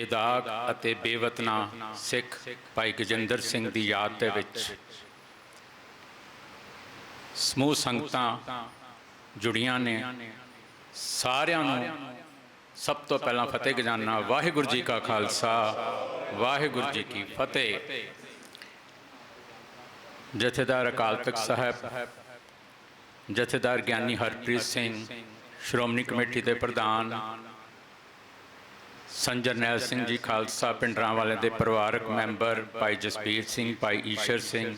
ਬੇਦਾਗ ਅਤੇ ਬੇਵਤਨਾ ਸਿੱਖ ਭਾਈ ਗਜਿੰਦਰ ਸਿੰਘ ਦੀ ਯਾਦ ਦੇ ਵਿੱਚ। ਸਮੂਹ ਸੰਗਤਾਂ ਜੁੜੀਆਂ ਨੇ। ਸਾਰਿਆਂ ਨੂੰ ਸਭ ਤੋਂ ਪਹਿਲਾਂ ਫਤਿਹ ਗਜਾਨਾ ਵਾਹਿਗੁਰੂ ਜੀ ਕਾ ਖਾਲਸਾ, ਵਾਹਿਗੁਰੂ ਜੀ ਕੀ ਫਤਿਹ। ਜਥੇਦਾਰ ਅਕਾਲ ਤਖਤ ਸਾਹਿਬ, ਜਥੇਦਾਰ ਗਿਆਨੀ ਹਰਪ੍ਰੀਤ ਸਿੰਘ, ਸ਼੍ਰੋਮਣੀ ਕਮੇਟੀ ਦੇ ਪ੍ਰਧਾਨ ਸੰਜਰਨੈਲ ਸਿੰਘ ਜੀ ਖਾਲਸਾ ਪਿੰਡਰਾਂ ਵਾਲੇ ਦੇ ਪਰਿਵਾਰਕ ਮੈਂਬਰ, ਭਾਈ ਜਸਬੀਰ ਸਿੰਘ, ਭਾਈ ਈਸ਼ਰ ਸਿੰਘ,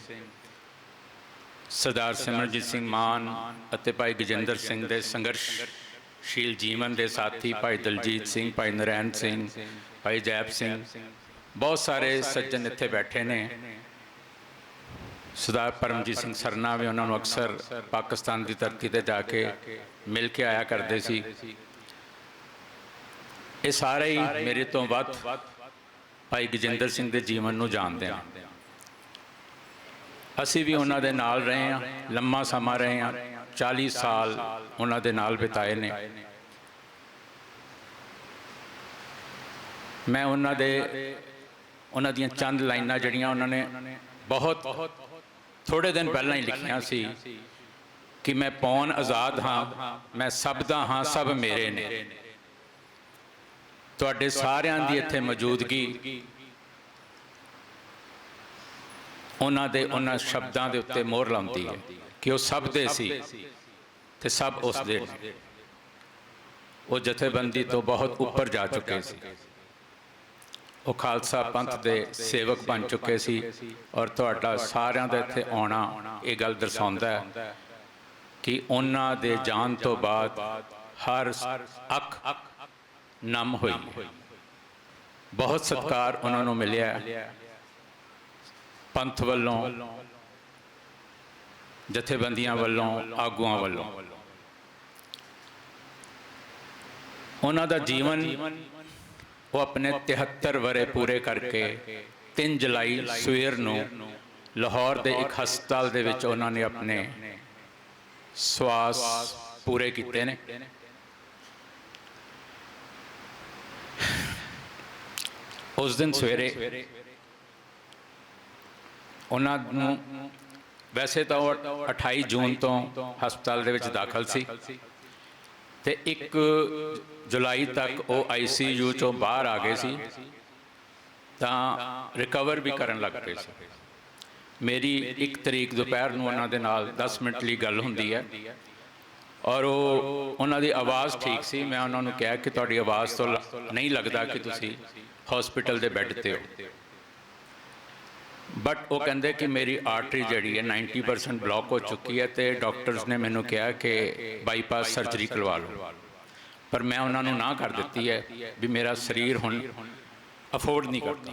ਸਰਦਾਰ ਸਿਮਰਜੀਤ ਸਿੰਘ ਮਾਨ ਅਤੇ ਭਾਈ ਗਜਿੰਦਰ ਸਿੰਘ ਦੇ ਸੰਘਰਸ਼ਸ਼ੀਲ ਜੀਵਨ ਦੇ ਸਾਥੀ, ਭਾਈ ਦਲਜੀਤ ਸਿੰਘ, ਭਾਈ ਨਰੈਣ ਸਿੰਘ, ਭਾਈ ਜੈਪ ਸਿੰਘ, ਬਹੁਤ ਸਾਰੇ ਸੱਜਣ ਇੱਥੇ ਬੈਠੇ ਨੇ। ਸਰਦਾਰ ਪਰਮਜੀਤ ਸਿੰਘ ਸਰਨਾ ਵੀ ਉਹਨਾਂ ਨੂੰ ਅਕਸਰ ਪਾਕਿਸਤਾਨ ਦੀ ਧਰਤੀ ਤੇ ਜਾ ਕੇ ਮਿਲ ਕੇ ਆਇਆ ਕਰਦੇ ਸੀ। ਇਹ ਸਾਰੇ ਹੀ ਮੇਰੇ ਤੋਂ ਵੱਧ ਭਾਈ ਗਜਿੰਦਰ ਸਿੰਘ ਦੇ ਜੀਵਨ ਨੂੰ ਜਾਣਦੇ ਹਾਂ ਅਸੀਂ ਵੀ ਉਹਨਾਂ ਦੇ ਨਾਲ ਰਹੇ ਹਾਂ, ਲੰਮਾ ਸਮਾਂ ਰਹੇ ਹਾਂ 40 ਸਾਲ ਉਹਨਾਂ ਦੇ ਨਾਲ ਬਿਤਾਏ ਨੇ। ਮੈਂ ਉਹਨਾਂ ਦੇ, ਉਹਨਾਂ ਦੀਆਂ ਚੰਦ ਲਾਈਨਾਂ ਜਿਹੜੀਆਂ ਉਹਨਾਂ ਨੇ ਬਹੁਤ ਥੋੜੇ ਦਿਨ ਪਹਿਲਾਂ ਹੀ ਲਿਖੀਆਂ ਸੀ ਕਿ ਮੈਂ ਪੌਣ ਆਜ਼ਾਦ ਹਾਂ, ਮੈਂ ਸਭ ਦਾ ਹਾਂ, ਸਭ ਮੇਰੇ ਨੇ। ਤੁਹਾਡੇ ਸਾਰਿਆਂ ਦੀ ਇੱਥੇ ਮੌਜੂਦਗੀ। ਉਹਨਾਂ ਦੇ ਉਹਨਾਂ ਸ਼ਬਦਾਂ ਦੇ ਉੱਤੇ ਮੋਹਰ ਲਾਉਂਦੀ ਹੈ ਕਿ ਉਹ ਸਭ ਦੇ ਸੀ ਤੇ ਸਭ ਉਸ ਦੇ ਉਹ ਜਥੇਬੰਦੀ ਤੋਂ ਬਹੁਤ ਉੱਪਰ ਜਾ ਚੁੱਕੇ ਸੀ। ਉਹ ਖਾਲਸਾ ਪੰਥ ਦੇ ਸੇਵਕ ਬਣ ਚੁੱਕੇ ਸੀ ਔਰ ਤੁਹਾਡਾ ਸਾਰਿਆਂ ਦਾ ਇੱਥੇ ਆਉਣਾ ਇਹ ਗੱਲ ਦਰਸਾਉਂਦਾ ਹੈ ਕਿ ਉਹਨਾਂ ਦੇ ਜਾਣ ਤੋਂ ਬਾਅਦ ਹਰ ਅੱਖ ਨਮ ਹੋਈ। ਬਹੁਤ ਸਤਕਾਰ ਉਹਨਾਂ ਨੂੰ ਮਿਲਿਆ। ਪੰਥ ਵੱਲੋਂ, ਜਥੇਬੰਦੀਆਂ ਵੱਲੋਂ, ਆਗੂਆਂ ਵੱਲੋਂ। ਉਹਨਾਂ ਦਾ ਜੀਵਨ ਉਹ ਆਪਣੇ 73 ਵਰੇ ਪੂਰੇ ਕਰਕੇ 3 ਜੁਲਾਈ ਸਵੇਰ ਨੂੰ ਲਾਹੌਰ ਦੇ ਇੱਕ ਹਸਪਤਾਲ ਦੇ ਵਿੱਚ ਉਹਨਾਂ ਨੇ ਆਪਣੇ ਸਵਾਸ ਪੂਰੇ ਕੀਤੇ ਨੇ। ਉਸ ਦਿਨ ਸਵੇਰੇ ਉਹਨਾਂ ਨੂੰ ਵੈਸੇ ਤਾਂ ਉਹ 28 ਜੂਨ ਤੋਂ ਹਸਪਤਾਲ ਦੇ ਵਿੱਚ ਦਾਖਲ ਸੀ ਤੇ 1 ਜੁਲਾਈ ਤੱਕ ਉਹ ਆਈਸੀਯੂ ਚੋਂ ਬਾਹਰ ਆ ਗਏ ਸੀ ਤਾਂ ਰਿਕਵਰ ਵੀ ਕਰਨ ਲੱਗ ਪਏ ਸੀ। ਮੇਰੀ 1 ਤਰੀਕ ਦੁਪਹਿਰ ਨੂੰ ਉਹਨਾਂ ਦੇ ਨਾਲ 10 ਮਿੰਟ ਲਈ ਗੱਲ ਹੁੰਦੀ ਹੈ ਔਰ ਉਹ ਉਹਨਾਂ ਦੀ ਆਵਾਜ਼ ਠੀਕ ਸੀ। ਮੈਂ ਉਹਨਾਂ ਨੂੰ ਕਿਹਾ ਕਿ ਤੁਹਾਡੀ ਆਵਾਜ਼ ਤੋਂ ਲ- ਨਹੀਂ ਲੱਗਦਾ ਕਿ ਤੁਸੀਂ ਹਸਪੀਟਲ ਦੇ ਬੈੱਡ ਤੇ ਹੋ। ਬਟ ਉਹ ਕਹਿੰਦੇ ਕਿ ਮੇਰੀ ਆਰਟਰੀ ਜਿਹੜੀ ਹੈ 90% ਬਲੌਕ ਹੋ ਚੁੱਕੀ ਹੈ ਤੇ ਡਾਕਟਰਸ ਨੇ ਮੈਨੂੰ ਕਿਹਾ ਕਿ ਬਾਈਪਾਸ ਸਰਜਰੀ ਕਰਵਾ ਲਓ। ਪਰ ਮੈਂ ਉਹਨਾਂ ਨੂੰ ਨਾ ਕਰ ਦਿੱਤੀ ਹੈ ਵੀ ਮੇਰਾ ਸਰੀਰ ਹੁਣ ਅਫੋਰਡ ਨਹੀਂ ਕਰਦਾ।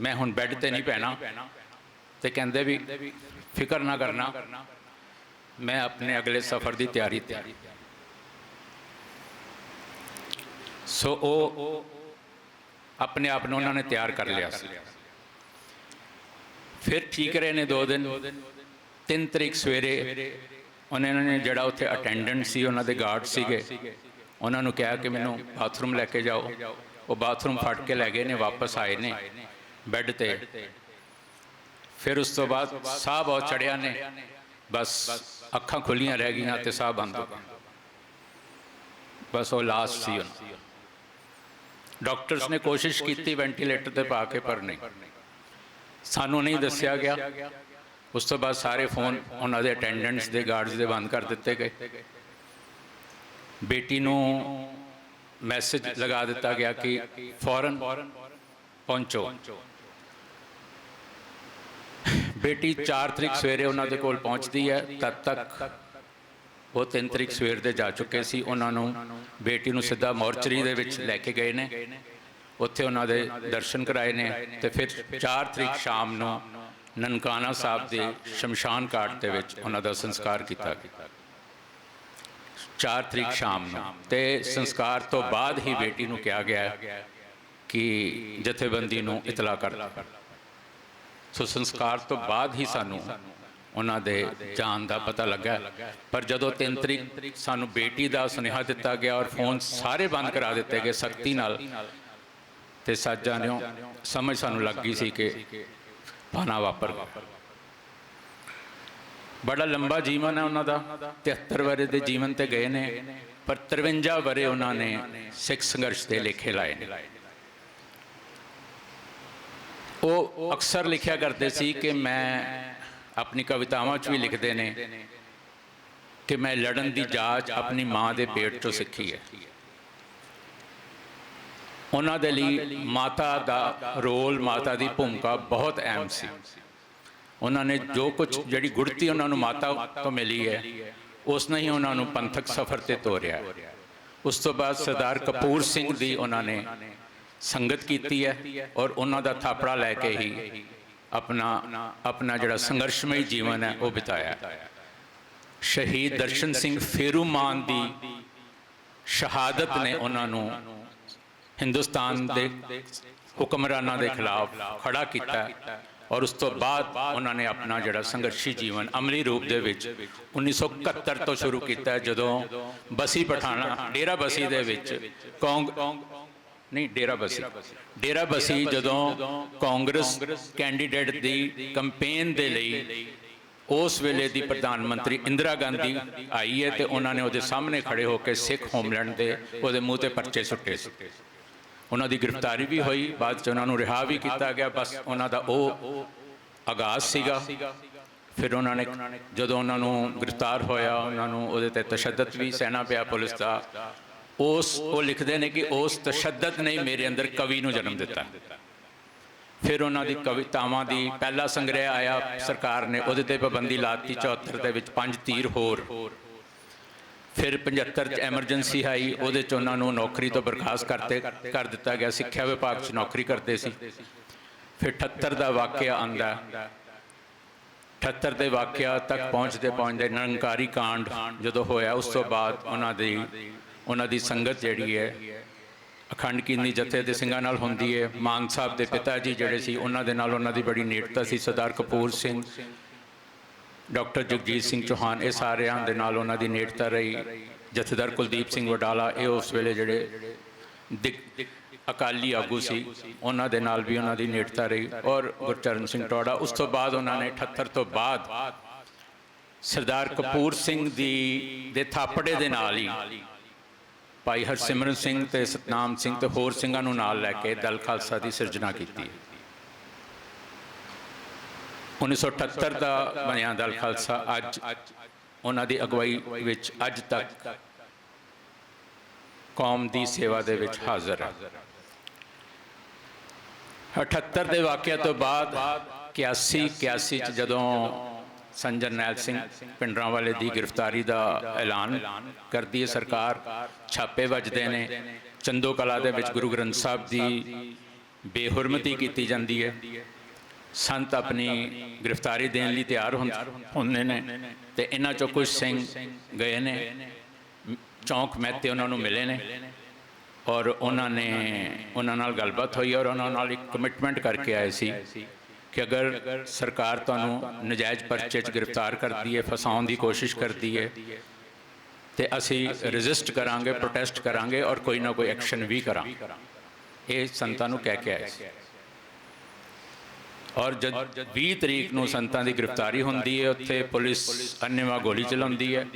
ਮੈਂ ਹੁਣ ਬੈੱਡ ਤੇ ਨਹੀਂ ਪੈਣਾ ਤੇ ਕਹਿੰਦੇ ਵੀ ਫਿਕਰ ਨਾ ਕਰਨਾ। ਮੈਂ ਆਪਣੇ ਅਗਲੇ ਸਫ਼ਰ ਦੀ ਤਿਆਰੀ ਤੇ ਸੋ ਉਹ ਆਪਣੇ ਆਪ ਨੂੰ ਉਹਨਾਂ ਨੇ ਤਿਆਰ ਕਰ ਲਿਆ ਸੀ। ਫਿਰ ਠੀਕ ਰਹੇ ਨੇ ਦੋ ਦਿਨ। ਤਿੰਨ ਤਰੀਕ ਸਵੇਰੇ ਉਹਨਾਂ ਨੇ ਜਿਹੜਾ ਉੱਥੇ ਅਟੈਂਡੈਂਟ ਸੀ, ਉਹਨਾਂ ਦੇ ਗਾਰਡ ਸੀਗੇ, ਉਹਨਾਂ ਨੂੰ ਕਿਹਾ ਕਿ ਮੈਨੂੰ ਬਾਥਰੂਮ ਲੈ ਕੇ ਜਾਓ। ਉਹ ਬਾਥਰੂਮ ਫੜ ਕੇ ਲੈ ਗਏ ਨੇ, ਵਾਪਸ ਆਏ ਨੇ ਬੈੱਡ ਤੇ। ਫਿਰ ਉਸ ਤੋਂ ਬਾਅਦ ਸਾਹ ਬਹੁਤ ਚੜਿਆ ਨੇ। ਬਸ ਅੱਖਾਂ ਖੁੱਲੀਆਂ ਰਹਿ ਗਈਆਂ ਤੇ ਸਾਹ ਬੰਦ ਹੋ ਗਿਆ। ਬਸ ਉਹ ਲਾਸਟ ਸੀ ਉਹਨਾਂ ਡਾਕਟਰਸ ਨੇ ਕੋਸ਼ਿਸ਼ ਕੀਤੀ ਵੈਂਟੀਲੇਟਰ ਤੇ ਪਾ ਕੇ ਪਰ ਨਹੀਂ। ਸਾਨੂੰ ਨਹੀਂ ਦੱਸਿਆ ਗਿਆ। ਉਸ ਤੋਂ ਬਾਅਦ ਸਾਰੇ ਫੋਨ ਉਹਨਾਂ ਦੇ ਅਟੈਂਡੈਂਟਸ ਦੇ ਗਾਰਡਸ ਦੇ ਬੰਦ ਕਰ ਦਿੱਤੇ ਗਏ। ਬੇਟੀ ਨੂੰ ਮੈਸੇਜ ਲਗਾ ਦਿੱਤਾ ਗਿਆ ਕਿ ਫੌਰਨ ਪਹੁੰਚੋ। ਬੇਟੀ 4 ਤਰੀਕ ਸਵੇਰੇ ਉਹਨਾਂ ਦੇ ਕੋਲ ਪਹੁੰਚਦੀ ਹੈ ਤਦ ਤੱਕ ਉਹ 3 ਤਰੀਕ ਸਵੇਰ ਦੇ ਜਾ ਚੁੱਕੇ ਸੀ। ਉਹਨਾਂ ਨੂੰ ਬੇਟੀ ਨੂੰ ਸਿੱਧਾ ਮੋਰਚਰੀ ਦੇ ਵਿੱਚ ਲੈ ਕੇ ਗਏ ਨੇ। ਉੱਥੇ ਉਹਨਾਂ ਦੇ ਦਰਸ਼ਨ ਕਰਾਏ ਨੇ ਤੇ ਫਿਰ 4 ਤਰੀਕ ਸ਼ਾਮ ਨੂੰ ਨਨਕਾਣਾ ਸਾਹਿਬ ਦੇ ਸ਼ਮਸ਼ਾਨ ਘਾਟ ਦੇ ਵਿੱਚ ਉਹਨਾਂ ਦਾ ਸੰਸਕਾਰ ਕੀਤਾ। ਗਿਆ 4 ਤਰੀਕ ਸ਼ਾਮ ਨੂੰ ਤੇ ਸੰਸਕਾਰ ਤੋਂ ਬਾਅਦ ਹੀ ਬੇਟੀ ਨੂੰ ਕਿਹਾ ਗਿਆ ਕਿ ਜਥੇਬੰਦੀ ਨੂੰ ਇਤਲਾਹ ਕਰ। ਸੋ ਸੰਸਕਾਰ ਤੋਂ ਬਾਅਦ ਹੀ ਸਾਨੂੰ ਉਹਨਾਂ ਦੇ ਜਾਨ ਦਾ ਪਤਾ ਲੱਗਾ। ਪਰ ਜਦੋਂ 3 ਤਰੀਕ ਸਾਨੂੰ ਬੇਟੀ ਦਾ ਸੁਨੇਹਾ ਦਿੱਤਾ ਗਿਆ ਔਰ ਫੋਨ ਸਾਰੇ ਬੰਦ ਕਰਾ ਦਿੱਤੇ ਗਏ ਸਖਤੀ ਨਾਲ, ਤੇ ਸਾਜਾਂ ਨੇ ਸਮਝ ਸਾਨੂੰ ਲੱਗ ਗਈ ਸੀ ਕਿ ਪਾਣਾ ਵਾਪਰ ਗਿਆ। ਬੜਾ ਲੰਬਾ ਜੀਵਨ ਹੈ ਉਹਨਾਂ ਦਾ 73 ਵਰੇ ਦੇ ਜੀਵਨ ਤੇ ਗਏ ਨੇ, ਪਰ 53 ਵਰੇ ਉਹਨਾਂ ਨੇ ਸਿੱਖ ਸੰਘਰਸ਼ ਦੇ ਲੇਖੇ ਲਾਏ ਨੇ। ਉਹ ਅਕਸਰ ਲਿਖਿਆ ਕਰਦੇ ਸੀ ਕਿ ਮੈਂ ਆਪਣੀ ਕਵਿਤਾਵਾਂ 'ਚ ਵੀ ਲਿਖਦੇ ਨੇ ਕਿ ਮੈਂ ਲੜਨ ਦੀ ਜਾਚ ਆਪਣੀ ਮਾਂ ਦੇ ਪੇਟ ਤੋਂ ਸਿੱਖੀ ਹੈ। ਉਹਨਾਂ ਦੇ ਲਈ ਮਾਤਾ ਦਾ ਰੋਲ, ਮਾਤਾ ਦੀ ਭੂਮਿਕਾ ਬਹੁਤ ਅਹਿਮ ਸੀ। ਉਹਨਾਂ ਨੇ ਜੋ ਕੁਝ ਜਿਹੜੀ ਗੁੜਤੀ ਉਹਨਾਂ ਨੂੰ ਮਾਤਾ ਤੋਂ ਮਿਲੀ ਹੈ, ਉਸ ਨੇ ਹੀ ਉਹਨਾਂ ਨੂੰ ਪੰਥਕ ਸਫ਼ਰ ਤੇ ਤੋਰਿਆ। ਉਸ ਤੋਂ ਬਾਅਦ ਸਰਦਾਰ ਕਪੂਰ ਸਿੰਘ ਦੀ ਉਹਨਾਂ ਨੇ ਸੰਗਤ ਕੀਤੀ ਹੈ ਔਰ ਉਹਨਾਂ ਦਾ ਥਾਪੜਾ ਲੈ ਕੇ ਹੀ ਆਪਣਾ ਆਪਣਾ ਜਿਹੜਾ ਸੰਘਰਸ਼ਮਈ ਜੀਵਨ ਹੈ ਉਹ ਬਿਤਾਇਆ। ਸ਼ਹੀਦ ਦਰਸ਼ਨ ਸਿੰਘ ਫੇਰੂਮਾਨ ਦੀ ਸ਼ਹਾਦਤ ਨੇ ਉਹਨਾਂ ਨੂੰ ਹਿੰਦੁਸਤਾਨ ਦੇ ਹੁਕਮਰਾਨਾਂ ਦੇ ਖਿਲਾਫ ਖੜਾ ਕੀਤਾ। ਔਰ ਉਸ ਤੋਂ ਬਾਅਦ ਉਹਨਾਂ ਨੇ ਆਪਣਾ ਜਿਹੜਾ ਸੰਘਰਸ਼ੀ ਜੀਵਨ ਅਮਲੀ ਰੂਪ ਦੇ ਵਿੱਚ 1971 ਤੋਂ ਸ਼ੁਰੂ ਕੀਤਾ ਜਦੋਂ ਬਸੀ ਪਠਾਣਾ ਡੇਰਾ ਬਸੀ ਦੇ ਵਿੱਚ ਕੌਂਗ ਨਹੀਂ ਡੇਰਾ ਬਸੀ। ਡੇਰਾ ਬਸੀ। ਜਦੋਂ ਕਾਂਗਰਸ ਕੈਂਡੀਡੇਟ ਦੀ ਕੈਂਪੇਨ ਦੇ ਲਈ ਉਸ ਵੇਲੇ ਦੀ ਪ੍ਰਧਾਨ ਮੰਤਰੀ ਇੰਦਰਾ ਗਾਂਧੀ ਆਈ ਹੈ ਤੇ ਉਹਨਾਂ ਨੇ ਉਹਦੇ ਸਾਹਮਣੇ ਖੜੇ ਹੋ ਕੇ ਸਿੱਖ ਹੋਮਲੈਂਡ ਦੇ ਉਹਦੇ ਮੂੰਹ ਤੇ ਪਰਚੇ ਸੁੱਟੇ ਸੀ। ਉਹਨਾਂ ਦੀ ਗ੍ਰਿਫਤਾਰੀ ਵੀ ਹੋਈ ਬਾਅਦ ਚ ਉਹਨਾਂ ਨੂੰ ਰਿਹਾ ਵੀ ਕੀਤਾ ਗਿਆ ਬਸ ਉਹਨਾਂ ਦਾ ਉਹ ਆਗਾਜ਼ ਸੀਗਾ। ਫਿਰ ਉਹਨਾਂ ਨੇ ਜਦੋਂ ਉਹਨਾਂ ਨੂੰ ਗ੍ਰਿਫਤਾਰ ਹੋਇਆ ਉਹਨਾਂ ਨੂੰ ਉਹਦੇ ਤੇ ਤਸ਼ੱਦਦ ਵੀ ਸਹਿਣਾ ਪਿਆ ਪੁਲਿਸ ਦਾ। ਉਸ, ਉਹ ਲਿਖਦੇ ਨੇ ਕਿ ਉਸ ਤਸ਼ੱਦਦ ਨੇ ਮੇਰੇ ਅੰਦਰ ਕਵੀ ਨੂੰ ਜਨਮ ਦਿੱਤਾ। ਫਿਰ ਉਹਨਾਂ ਦੀ ਕਵਿਤਾਵਾਂ ਦੀ ਪਹਿਲਾ ਸੰਗ੍ਰਹਿ ਆਇਆ, ਸਰਕਾਰ ਨੇ ਉਹਦੇ ਤੇ ਪਾਬੰਦੀ ਲਾਤੀ 74 ਦੇ ਵਿੱਚ ਪੰਜ ਤੀਰ ਹੋਰ। ਫਿਰ 75 ਚ ਐਮਰਜੈਂਸੀ ਆਈ, ਉਹਦੇ ਚ ਉਹਨਾਂ ਨੂੰ ਨੌਕਰੀ ਤੋਂ ਬਰਖਾਸਤ ਕਰਤੇ, ਕਰ ਦਿੱਤਾ ਗਿਆ, ਸਿੱਖਿਆ ਵਿਭਾਗ ਚ ਨੌਕਰੀ ਕਰਦੇ ਸੀ। ਫਿਰ 78 ਦਾ ਵਾਕਿਆ ਆਂਦਾ 78 ਦੇ ਵਾਕਿਆ ਤੱਕ ਪਹੁੰਚਦੇ ਪਹੁੰਚਦੇ ਨਿਰੰਕਾਰੀ ਕਾਂਡ ਜਦੋਂ ਹੋਇਆ, ਉਸ ਤੋਂ ਬਾਅਦ ਉਹਨਾਂ ਦੀ ਉਹਨਾਂ ਦੀ ਸੰਗਤ ਜਿਹੜੀ ਹੈ, ਅਖੰਡ ਕੀਰਤਨੀ ਜਥੇ ਦੇ ਸਿੰਘਾਂ ਨਾਲ ਹੁੰਦੀ ਹੈ। ਮਾਨ ਸਾਹਿਬ ਦੇ ਪਿਤਾ ਜੀ ਜਿਹੜੇ ਸੀ, ਉਹਨਾਂ ਦੇ ਨਾਲ ਉਹਨਾਂ ਦੀ ਬੜੀ ਨੇੜਤਾ ਸੀ। ਸਰਦਾਰ ਕਪੂਰ ਸਿੰਘ, ਡਾਕਟਰ ਜਗਜੀਤ ਸਿੰਘ ਚੌਹਾਨ, ਇਹ ਸਾਰਿਆਂ ਦੇ ਨਾਲ ਉਹਨਾਂ ਦੀ ਨੇੜਤਾ ਰਹੀ। ਜਥੇਦਾਰ ਕੁਲਦੀਪ ਸਿੰਘ ਵਡਾਲਾ, ਇਹ ਉਸ ਵੇਲੇ ਜਿਹੜੇ ਅਕਾਲੀ ਆਗੂ ਸੀ, ਉਹਨਾਂ ਦੇ ਨਾਲ ਵੀ ਉਹਨਾਂ ਦੀ ਨੇੜਤਾ ਰਹੀ। ਔਰ ਗੁਰਚਰਨ ਸਿੰਘ ਟੋੜਾ ਉਸ ਤੋਂ ਬਾਅਦ ਉਹਨਾਂ ਨੇ 78 ਤੋਂ ਬਾਅਦ ਸਰਦਾਰ ਕਪੂਰ ਸਿੰਘ ਦੀ, ਦੇ ਥਾਪੜੇ ਦੇ ਨਾਲ ਹੀ ਭਾਈ ਹਰਸਿਮਰਨ ਸਿੰਘ ਤੇ ਸਤਨਾਮ ਸਿੰਘ ਤੇ ਹੋਰ ਸਿੰਘਾਂ ਨੂੰ ਨਾਲ ਲੈ ਕੇ ਦਲ ਖਾਲਸਾ ਦੀ ਸਿਰਜਣਾ ਕੀਤੀ। 1978 ਦਾ ਬਣਿਆ ਦਲ ਖਾਲਸਾ, ਅੱਜ ਉਹਨਾਂ ਦੀ ਅਗਵਾਈ ਵਿੱਚ ਅੱਜ ਤੱਕ ਕੌਮ ਦੀ ਸੇਵਾ ਦੇ ਵਿੱਚ ਹਾਜ਼ਰ ਹੈ। 78 ਦੇ ਵਾਕਿਆ ਤੋਂ ਬਾਅਦ 81 81 ਚ ਜਦੋਂ ਸੰ ਜਰਨੈਲ ਸਿੰਘ ਪਿੰਡਰਾਂ ਵਾਲੇ ਦੀ ਗ੍ਰਿਫਤਾਰੀ ਦਾ ਐਲਾਨ ਕਰਦੀ ਹੈ ਸਰਕਾਰ। ਛਾਪੇ ਵੱਜਦੇ ਨੇ। ਚੰਦੋ ਕਲਾ ਦੇ ਵਿੱਚ ਗੁਰੂ ਗ੍ਰੰਥ ਸਾਹਿਬ ਦੀ ਬੇਹੁਰਮਤੀ ਕੀਤੀ ਜਾਂਦੀ ਹੈ। ਸੰਤ ਆਪਣੀ ਗ੍ਰਿਫਤਾਰੀ ਦੇਣ ਲਈ ਤਿਆਰ ਹੁੰਦ- ਹੁੰਦੇ ਨੇ ਤੇ ਇਹਨਾਂ ਚੋਂ ਕੁਝ ਸਿੰਘ ਗਏ ਨੇ। ਚੌਂਕ ਮਹਿਤੇ ਉਹਨਾਂ ਨੂੰ ਮਿਲੇ ਨੇ ਔਰ ਉਹਨਾਂ ਨੇ, ਉਹਨਾਂ ਨਾਲ ਗੱਲਬਾਤ ਹੋਈ ਔਰ ਉਹਨਾਂ ਨਾਲ ਇੱਕ ਕਮਿਟਮੈਂਟ ਕਰਕੇ ਆਏ ਸੀ। ਕਿ ਅਗਰ ਸਰਕਾਰ ਤੁਹਾਨੂੰ ਨਜਾਇਜ਼ ਪਰਚੇ 'ਚ ਗ੍ਰਿਫਤਾਰ ਕਰਦੀ ਹੈ, ਫਸਾਉਣ ਦੀ ਕੋਸ਼ਿਸ਼ ਕਰਦੀ ਹੈ, ਤੇ ਅਸੀਂ ਰੈਜ਼ਿਸਟ ਕਰਾਂਗੇ ਪ੍ਰੋਟੈਸਟ ਕਰਾਂਗੇ ਔਰ ਕੋਈ ਨਾ ਕੋਈ ਐਕਸ਼ਨ ਵੀ ਕਰਾਂਗੇ। ਇਹ ਸੰਤਾਂ ਨੂੰ ਕਹਿ ਕੇ ਆਏ ਸੀ। ਔਰ ਜਦ 20 ਤਰੀਕ ਨੂੰ ਸੰਤਾਂ ਦੀ ਗ੍ਰਿਫਤਾਰੀ ਹੁੰਦੀ ਹੈ, ਉੱਥੇ ਪੁਲਿਸ ਅੰਨੇਵਾ ਗੋਲੀ ਚਲਾਉਂਦੀ ਹੈ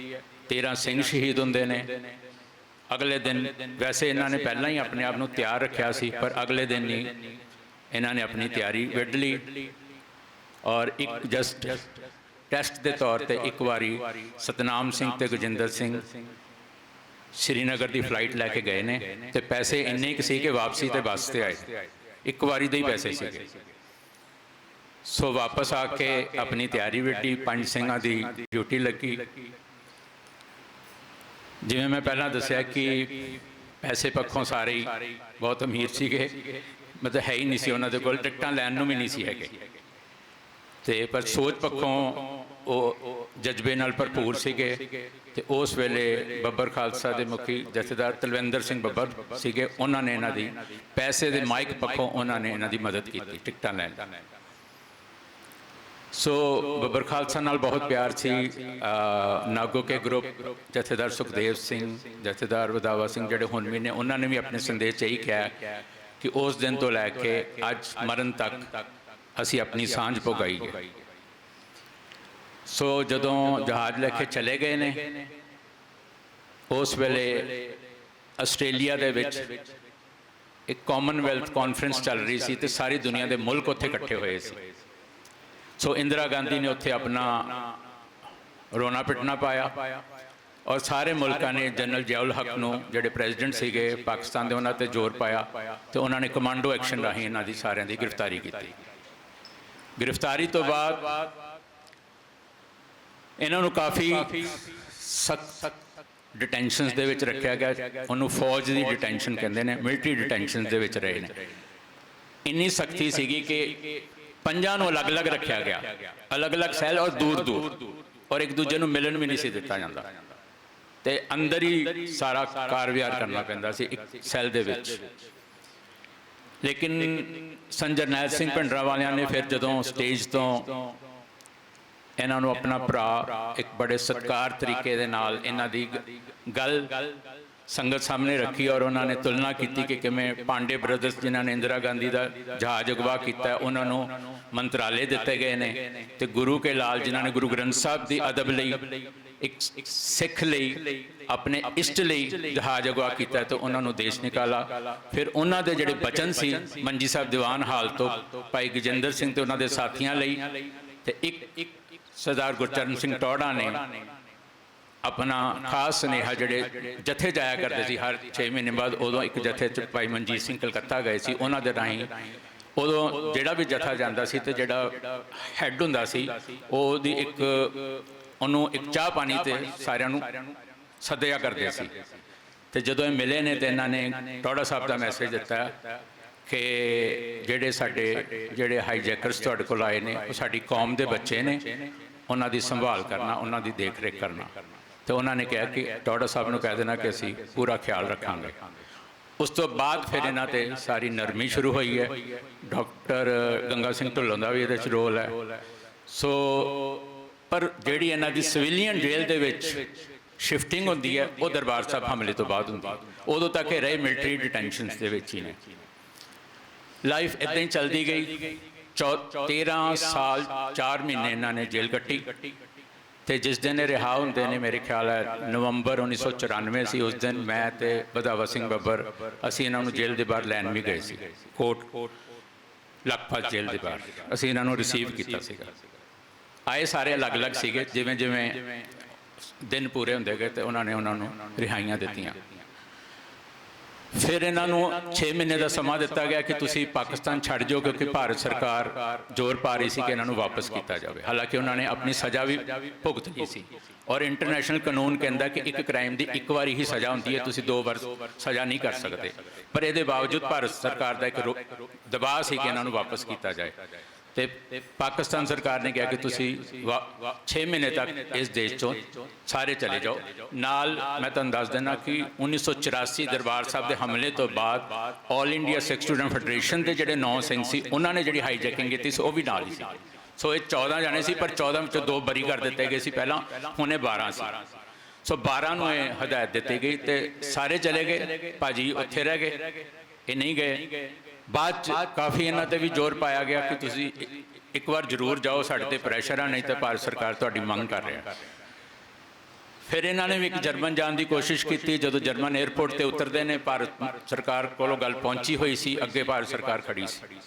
13 ਸਿੰਘ ਸ਼ਹੀਦ ਹੁੰਦੇ ਨੇ। ਅਗਲੇ ਦਿਨ ਵੈਸੇ ਇਹਨਾਂ ਨੇ ਪਹਿਲਾਂ ਹੀ ਆਪਣੇ ਆਪ ਨੂੰ ਤਿਆਰ ਰੱਖਿਆ ਸੀ, ਪਰ ਅਗਲੇ ਦਿਨ ਹੀ ਇਹਨਾਂ ਨੇ ਆਪਣੀ ਤਿਆਰੀ ਵਿੱਢ ਲਈ ਔਰ ਇੱਕ ਜਸਟ ਟੈਸਟ ਦੇ ਤੌਰ ਤੇ ਇੱਕ ਵਾਰੀ ਸਤਨਾਮ ਸਿੰਘ ਤੇ ਗੁਰਜਿੰਦਰ ਸਿੰਘ ਸ਼੍ਰੀਨਗਰ ਦੀ ਫਲਾਈਟ ਲੈ ਕੇ ਗਏ ਨੇ ਤੇ ਪੈਸੇ ਇੰਨੇ ਕੁ ਸੀ ਕਿ ਵਾਪਸੀ ਤੇ ਬੱਸ ਤੇ ਆਏ। ਇੱਕ ਵਾਰੀ ਦੇ ਹੀ ਪੈਸੇ ਸੀਗੇ। ਸੋ ਵਾਪਸ ਆ ਕੇ ਆਪਣੀ ਤਿਆਰੀ ਵਿੱਢੀ, ਪੰਜ ਸਿੰਘਾਂ ਦੀ ਡਿਊਟੀ ਲੱਗੀ। ਜਿਵੇਂ ਮੈਂ ਪਹਿਲਾਂ ਦੱਸਿਆ ਕਿ ਪੈਸੇ ਪੱਖੋਂ ਸਾਰੇ ਹੀ ਬਹੁਤ ਅਮੀਰ ਸੀਗੇ। ਮਤਲਬ ਹੈ ਹੀ ਨਹੀਂ ਸੀ ਉਹਨਾਂ ਦੇ ਕੋਲ, ਟਿਕਟਾਂ ਲੈਣ ਨੂੰ ਵੀ ਨਹੀਂ ਸੀ ਹੈਗੇ। ਤੇ ਪਰ ਸੋਚ ਪੱਖੋਂ ਉਹ ਜਜ਼ਬੇ ਨਾਲ ਭਰਪੂਰ ਸੀਗੇ ਤੇ ਉਸ ਵੇਲੇ ਬੱਬਰ ਖਾਲਸਾ ਦੇ ਮੁਖੀ ਜਥੇਦਾਰ ਤਲਵਿੰਦਰ ਸਿੰਘ ਬੱਬਰ ਸੀਗੇ, ਉਹਨਾਂ ਨੇ ਇਹਨਾਂ ਦੀ ਪੈਸੇ ਦੇ ਮਾਈਕ ਪੱਖੋਂ ਉਹਨਾਂ ਨੇ ਇਹਨਾਂ ਦੀ ਮਦਦ ਕੀਤੀ, ਟਿਕਟਾਂ ਲੈਣ ਸੋ ਬੱਬਰ ਖਾਲਸਾ ਨਾਲ ਬਹੁਤ ਪਿਆਰ ਸੀ ਨਾਗੋ ਕੇ ਗਰੁੱਪ ਜਥੇਦਾਰ ਸੁਖਦੇਵ ਸਿੰਘ, ਜਥੇਦਾਰ ਵਧਾਵਾ ਸਿੰਘ ਜਿਹੜੇ ਹੁਣ ਵੀ ਨੇ, ਉਹਨਾਂ ਨੇ ਵੀ ਆਪਣੇ ਸੰਦੇਸ਼ 'ਚ ਇਹੀ ਕਿਹਾ ਕਿ ਉਸ ਦਿਨ ਤੋਂ ਲੈ ਕੇ ਅੱਜ ਮਰਨ ਤੱਕ ਅਸੀਂ ਆਪਣੀ ਸਾਂਝ ਪੁਗਾਈ ਹੈ। ਸੋ ਜਦੋਂ ਜਹਾਜ਼ ਲੈ ਕੇ ਚਲੇ ਗਏ ਨੇ, ਉਸ ਵੇਲੇ ਆਸਟ੍ਰੇਲੀਆ ਦੇ ਵਿੱਚ ਇੱਕ ਕਾਮਨਵੈਲਥ ਕਾਨਫਰੰਸ ਚੱਲ ਰਹੀ ਸੀ ਤੇ ਸਾਰੀ ਦੁਨੀਆ ਦੇ ਮੁਲਕ ਉੱਥੇ ਇਕੱਠੇ ਹੋਏ ਸੀ। ਸੋ ਇੰਦਰਾ ਗਾਂਧੀ ਨੇ ਉੱਥੇ ਆਪਣਾ ਰੋਣਾ ਪਿਟਣਾ ਪਾਇਆ। ਔਰ ਸਾਰੇ ਮੁਲਕਾਂ ਨੇ ਜਨਰਲ ਜਿਆਉਲ ਹਕ ਨੂੰ ਜਿਹੜੇ ਪ੍ਰੈਜ਼ੀਡੈਂਟ ਸੀਗੇ ਪਾਕਿਸਤਾਨ ਦੇ ਉਹਨਾਂ ਤੇ ਜ਼ੋਰ ਪਾਇਆ ਤੇ ਉਹਨਾਂ ਨੇ ਕਮਾਂਡੋ ਐਕਸ਼ਨ ਰਾਹੀਂ ਇਹਨਾਂ ਦੀ ਸਾਰਿਆਂ ਦੀ ਗ੍ਰਿਫਤਾਰੀ ਕੀਤੀ। ਗ੍ਰਿਫਤਾਰੀ ਤੋਂ ਬਾਅਦ ਇਹਨਾਂ ਨੂੰ ਕਾਫੀ ਸਖਤ ਡਿਟੈਂਸ਼ਨਸ ਦੇ ਵਿੱਚ ਰੱਖਿਆ ਗਿਆ। ਉਹਨੂੰ ਫੌਜ ਦੀ ਡਿਟੈਂਸ਼ਨ ਕਹਿੰਦੇ ਨੇ ਮਿਲਟਰੀ ਡਿਟੈਂਸ਼ਨ ਦੇ ਵਿੱਚ ਰਹੇ ਨੇ। ਇੰਨੀ ਸਖਤੀ ਸੀਗੀ ਕਿ ਪੰਜਾਂ ਨੂੰ ਅਲੱਗ-ਅਲੱਗ ਰੱਖਿਆ ਗਿਆ। ਅਲੱਗ-ਅਲੱਗ ਸੈੱਲ ਔਰ ਦੂਰ-ਦੂਰ। ਔਰ ਇੱਕ ਦੂਜੇ ਨੂੰ ਮਿਲਣ ਵੀ ਨਹੀਂ ਸੀ ਦਿੱਤਾ ਜਾਂਦਾ। ਤੇ ਅੰਦਰ ਹੀ ਸਾਰਾ ਕਾਰਵਿਆਰ ਕਰਨਾ ਪੈਂਦਾ ਸੀ, ਇੱਕ ਸੈੱਲ ਦੇ ਵਿੱਚ। ਲੇਕਿਨ ਸੰਜਰਨੈਲ ਸਿੰਘ ਭਿੰਡਰਾ ਵਾਲਿਆਂ ਨੇ ਫਿਰ ਜਦੋਂ ਸਟੇਜ ਤੋਂ ਇਹਨਾਂ ਨੂੰ ਆਪਣਾ ਭਰਾ, ਇੱਕ ਬੜੇ ਸਤਕਾਰ ਤਰੀਕੇ ਦੇ ਨਾਲ ਇਹਨਾਂ ਦੀ ਗੱਲ ਸੰਗਤ ਸਾਹਮਣੇ ਰੱਖੀ ਔਰ ਉਹਨਾਂ ਨੇ ਤੁਲਨਾ ਕੀਤੀ ਕਿ ਕਿਵੇਂ ਪਾਂਡੇ ਬ੍ਰਦਰਸ ਜਿਨ੍ਹਾਂ ਨੇ ਇੰਦਰਾ ਗਾਂਧੀ ਦਾ ਜਹਾਜ਼ ਅਗਵਾ ਕੀਤਾ, ਉਹਨਾਂ ਨੂੰ ਮੰਤਰਾਲੇ ਦਿੱਤੇ ਗਏ ਨੇ ਤੇ ਗੁਰੂ ਕੇ ਲਾਲ, ਜਿਨ੍ਹਾਂ ਨੇ ਗੁਰੂ ਗ੍ਰੰਥ ਸਾਹਿਬ ਦੀ ਅਦਬ ਲਈ ਇੱਕ ਸਿੱਖ ਲਈ, ਆਪਣੇ ਇਸ਼ਟ ਲਈ ਜਹਾਜ਼ ਅਗਵਾ ਕੀਤਾ ਹੈ ਤੇ ਉਹਨਾਂ ਨੂੰ ਦੇਸ਼ ਨਿਕਾਲਾ। ਫਿਰ ਉਹਨਾਂ ਦੇ ਜਿਹੜੇ ਬਚਨ ਸੀ, ਮੰਜੀ ਸਾਹਿਬ ਦੀਵਾਨ ਹਾਲ ਤੋਂ ਭਾਈ ਗਜਿੰਦਰ ਸਿੰਘ ਤੇ ਉਹਨਾਂ ਦੇ ਸਾਥੀਆਂ ਲਈ ਤੇ ਇੱਕ ਸਰਦਾਰ ਗੁਰਚਰਨ ਸਿੰਘ ਟੌੜਾ ਨੇ ਆਪਣਾ ਖਾਸ ਸੁਨੇਹਾ ਜਿਹੜੇ ਜਥੇ ਜਾਇਆ ਕਰਦੇ ਸੀ, ਹਰ 6 ਮਹੀਨੇ ਬਾਅਦ ਉਦੋਂ ਇੱਕ ਜਥੇ ਚ ਭਾਈ ਮਨਜੀਤ ਸਿੰਘ ਕਲਕੱਤਾ ਗਏ ਸੀ, ਉਹਨਾਂ ਦੇ ਰਾਹੀਂ ਉਦੋਂ ਜਿਹੜਾ ਵੀ ਜਥਾ ਜਾਂਦਾ ਸੀ ਤੇ ਜਿਹੜਾ ਹੈੱਡ ਹੁੰਦਾ ਸੀ, ਉਹਦੀ ਇੱਕ ਉਹਨੂੰ ਇੱਕ ਚਾਹ ਪਾਣੀ ਤੇ ਸਾਰਿਆਂ ਨੂੰ ਸੱਦਿਆ ਕਰਦੇ ਸੀ। ਤੇ ਜਦੋਂ ਇਹ ਮਿਲੇ ਨੇ ਤੇ ਇਹਨਾਂ ਨੇ ਟੌੜਾ ਸਾਹਿਬ ਦਾ ਮੈਸੇਜ ਦਿੱਤਾ ਕਿ ਜਿਹੜੇ ਸਾਡੇ, ਜਿਹੜੇ ਹਾਈਜੈਕਰਸ ਤੁਹਾਡੇ ਕੋਲ ਆਏ ਨੇ, ਉਹ ਸਾਡੀ ਕੌਮ ਦੇ ਬੱਚੇ ਨੇ, ਉਹਨਾਂ ਦੀ ਸੰਭਾਲ ਕਰਨਾ, ਉਹਨਾਂ ਦੀ ਦੇਖ ਰੇਖ ਕਰਨਾ। ਤੇ ਉਹਨਾਂ ਨੇ ਕਿਹਾ ਕਿ ਟੌੜਾ ਸਾਹਿਬ ਨੂੰ ਕਹਿ ਦੇਣਾ ਕਿ ਅਸੀਂ ਪੂਰਾ ਖਿਆਲ ਰੱਖਾਂਗੇ। ਉਸ ਤੋਂ ਬਾਅਦ ਫਿਰ ਇਹਨਾਂ ਤੇ ਸਾਰੀ ਨਰਮੀ ਸ਼ੁਰੂ ਹੋਈ ਹੈ। ਡਾਕਟਰ ਗੰਗਾ ਸਿੰਘ ਢੁੱਲੋਂ ਦਾ ਵੀ ਇਹਦੇ ਚ ਰੋਲ ਹੈ। ਸੋ ਪਰ ਜਿਹੜੀ ਇਹਨਾਂ ਦੀ ਸਿਵਿਲੀਅਨ ਜੇਲ੍ਹ ਦੇ ਵਿੱਚ ਸ਼ਿਫਟਿੰਗ ਹੁੰਦੀ ਹੈ, ਉਹ ਦਰਬਾਰ ਸਾਹਿਬ ਹਮਲੇ ਤੋਂ ਬਾਅਦ ਹੁੰਦੀ ਉਦੋਂ ਤੱਕ ਇਹ ਰਹੇ ਮਿਲਟਰੀ ਡਿਟੈਂਸ਼ਨਸ ਦੇ ਵਿੱਚ ਹੀ ਨੇ। ਲਾਈਫ ਇਦਾਂ ਹੀ ਚੱਲਦੀ ਗਈ। ਚੌ- 13 ਸਾਲ 4 ਮਹੀਨੇ ਇਹਨਾਂ ਨੇ ਜੇਲ੍ਹ ਕੱਟੀ। ਤੇ ਜਿਸ ਦਿਨ ਇਹ ਰਿਹਾ ਹੁੰਦੇ ਨੇ, ਮੇਰੇ ਖਿਆਲ ਹੈ ਨਵੰਬਰ 1994 ਸੀ ਉਸ ਦਿਨ ਮੈਂ ਤੇ ਬਦਾਵਾ ਸਿੰਘ ਬੱਬਰ ਅਸੀਂ ਇਹਨਾਂ ਨੂੰ ਜੇਲ੍ਹ ਦੇ ਬਾਹਰ ਲੈਣ ਵੀ ਗਏ ਸੀ। ਕੋਟ ਲਖਪਤ ਜੇਲ੍ਹ ਦੇ ਬਾਹਰ। ਅਸੀਂ ਇਹਨਾਂ ਨੂੰ ਰਿਸੀਵ ਕੀਤਾ ਸੀਗਾ। ਆਏ ਸਾਰੇ ਅਲੱਗ-ਅਲੱਗ ਸੀਗੇ ਜਿਵੇਂ ਜਿਵੇਂ ਦਿਨ ਪੂਰੇ ਹੁੰਦੇ ਗਏ ਤੇ ਉਹਨਾਂ ਨੇ ਉਹਨਾਂ ਨੂੰ ਰਿਹਾਈਆਂ ਦਿੱਤੀਆਂ। ਫਿਰ ਇਹਨਾਂ ਨੂੰ 6 ਮਹੀਨੇ ਦਾ ਸਮਾਂ ਦਿੱਤਾ ਗਿਆ ਕਿ ਤੁਸੀਂ ਪਾਕਿਸਤਾਨ ਛੱਡ ਜਾਓ ਕਿਉਂਕਿ ਭਾਰਤ ਸਰਕਾਰ ਜ਼ੋਰ ਪਾ ਰਹੀ ਸੀ ਕਿ ਇਹਨਾਂ ਨੂੰ ਵਾਪਸ ਕੀਤਾ ਜਾਵੇ। ਹਾਲਾਂਕਿ ਉਹਨਾਂ ਨੇ ਆਪਣੀ ਸਜ਼ਾ ਵੀ ਭੁਗਤ ਲਈ ਸੀ। ਔਰ ਇੰਟਰਨੈਸ਼ਨਲ ਕਾਨੂੰਨ ਕਹਿੰਦਾ ਕਿ ਇੱਕ ਕ੍ਰਾਈਮ ਦੀ ਇੱਕ ਵਾਰੀ ਹੀ ਸਜ਼ਾ ਹੁੰਦੀ ਹੈ ਤੁਸੀਂ ਦੋ ਵਾਰ ਸਜ਼ਾ ਨਹੀਂ ਕਰ ਸਕਦੇ। ਪਰ ਇਹਦੇ ਬਾਵਜੂਦ ਭਾਰਤ ਸਰਕਾਰ ਦਾ ਇੱਕ ਦਬਾਅ ਸੀ ਕਿ ਇਹਨਾਂ ਨੂੰ ਵਾਪਸ ਕੀਤਾ ਜਾਏ। ਤੇ ਪਾਕਿਸਤਾਨ ਸਰਕਾਰ ਨੇ ਕਿਹਾ ਕਿ ਤੁਸੀਂ 6 ਮਹੀਨੇ ਤੱਕ ਇਸ ਦੇਸ਼ ਚੋਂ ਸਾਰੇ ਚਲੇ ਜਾਓ। ਨਾਲ ਮੈਂ ਤੁਹਾਨੂੰ ਦੱਸ ਦਿੰਦਾ ਕਿ 1984 ਦਰਬਾਰ ਸਾਹਿਬ ਦੇ ਹਮਲੇ ਤੋਂ ਬਾਅਦ 올 ਇੰਡੀਆ ਸਿੱਖ ਸਟੂਡੈਂਟ ਫੈਡਰੇਸ਼ਨ ਦੇ ਜਿਹੜੇ ਨੌ ਸਿੰਘ ਸੀ ਉਹਨਾਂ ਨੇ ਜਿਹੜੀ ਹਾਈਜੈਕਿੰਗ ਕੀਤੀ ਸੀ ਉਹ ਵੀ ਨਾਲ ਹੀ ਸੀ। ਸੋ। ਇਹ 14 ਜਾਣੇ ਸੀ ਪਰ 14 ਵਿੱਚੋਂ ਦੋ ਬਰੀ ਕਰ ਦਿੱਤੇ ਗਏ ਸੀ। ਪਹਿਲਾਂ ਹੁਣੇ 12 ਸੀ। ਸੋ। 12 ਨੂੰ ਇਹ ਹਦਾਇਤ ਦਿੱਤੀ ਗਈ ਤੇ ਸਾਰੇ ਚਲੇ ਗਏ। ਭਾਜੀ ਉੱਥੇ ਰਹਿ ਗਏ। ਇਹ ਨਹੀਂ ਗਏ। ਬਾਅਦ ਚ ਕਾਫੀ ਇਹਨਾਂ ਤੇ ਵੀ ਜ਼ੋਰ ਪਾਇਆ ਗਿਆ ਕਿ ਤੁਸੀਂ ਇੱਕ ਵਾਰ ਜ਼ਰੂਰ ਜਾਓ ਸਾਡੇ ਤੇ ਪ੍ਰੈਸ਼ਰ ਆ, ਨਹੀਂ ਤਾਂ ਭਾਰਤ ਸਰਕਾਰ ਤੁਹਾਡੀ ਮੰਗ ਕਰ ਰਿਹਾ। ਫਿਰ ਇਹਨਾਂ ਨੇ ਵੀ ਇੱਕ ਜਰਮਨ ਜਾਣ ਦੀ ਕੋਸ਼ਿਸ਼ ਕੀਤੀ, ਜਦੋਂ ਜਰਮਨ 에ਅਰਪੋਰਟ ਤੇ ਉਤਰਦੇ ਨੇ, ਭਾਰਤ ਸਰਕਾਰ ਕੋਲੋਂ ਗੱਲ ਪਹੁੰਚੀ ਹੋਈ ਸੀ, ਅੱਗੇ ਭਾਰਤ ਸਰਕਾਰ ਖੜੀ ਸੀ।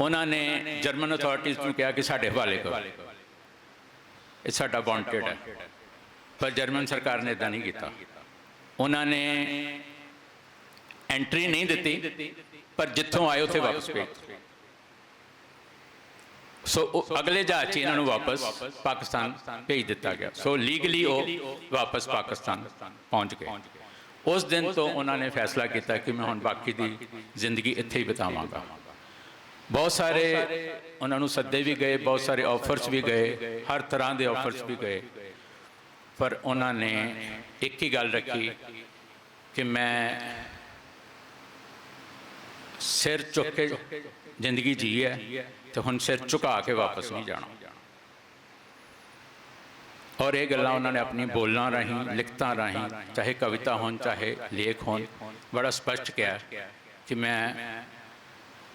ਉਹਨਾਂ ਨੇ ਜਰਮਨ ਅਥਾਰਟੀਜ਼ ਨੂੰ ਕਿਹਾ ਕਿ ਸਾਡੇ ਹਵਾਲੇ ਕਰੋ। ਇਹ ਸਾਡਾ ਵਾਂਟਡ ਹੈ। ਪਰ ਜਰਮਨ ਸਰਕਾਰ ਨੇ ਇਦਾਂ ਨਹੀਂ ਕੀਤਾ। ਉਹਨਾਂ ਨੇ ਐਂਟਰੀ ਨਹੀਂ ਦਿੱਤੀ ਪਰ ਜਿੱਥੋਂ ਆਏ ਉੱਥੇ ਵਾਪਸ ਭੇਜ। ਸੋ ਅਗਲੇ ਜਹਾਜ਼ 'ਚ ਇਹਨਾਂ ਨੂੰ ਵਾਪਸ ਪਾਕਿਸਤਾਨ ਭੇਜ ਦਿੱਤਾ ਗਿਆ। ਸੋ ਲੀਗਲੀ ਉਹ ਵਾਪਸ ਪਾਕਿਸਤਾਨ ਪਹੁੰਚ ਗਏ। ਉਸ ਦਿਨ ਤੋਂ ਉਹਨਾਂ ਨੇ ਫੈਸਲਾ ਕੀਤਾ ਕਿ ਮੈਂ ਹੁਣ ਬਾਕੀ ਦੀ ਜ਼ਿੰਦਗੀ ਇੱਥੇ ਹੀ ਬਿਤਾਵਾਂਗਾ। ਬਹੁਤ ਸਾਰੇ ਉਹਨਾਂ ਨੂੰ ਸੱਦੇ ਵੀ ਗਏ ਬਹੁਤ ਸਾਰੇ ਆਫਰਸ ਵੀ ਗਏ ਹਰ ਤਰ੍ਹਾਂ ਦੇ ਆਫਰਸ ਵੀ ਗਏ। ਪਰ ਉਹਨਾਂ ਨੇ ਇੱਕ ਹੀ ਗੱਲ ਰੱਖੀ ਕਿ ਮੈਂ ਸਿਰ ਚੁੱਕ ਕੇ ਜ਼ਿੰਦਗੀ ਜੀ ਹੈ ਤੇ ਹੁਣ ਸਿਰ ਝੁਕਾ ਕੇ ਵਾਪਸ ਨਹੀਂ ਜਾਣਾ। ਔਰ ਇਹ ਗੱਲਾਂ ਉਹਨਾਂ ਨੇ ਆਪਣੀ ਬੋਲਾਂ ਰਾਹੀਂ, ਲਿਖਤਾਂ ਰਾਹੀਂ, ਚਾਹੇ ਕਵਿਤਾ ਹੋਣ, ਚਾਹੇ ਲੇਖ ਹੋਣ, ਬੜਾ ਸਪਸ਼ਟ ਕਿਹਾ ਕਿ ਮੈਂ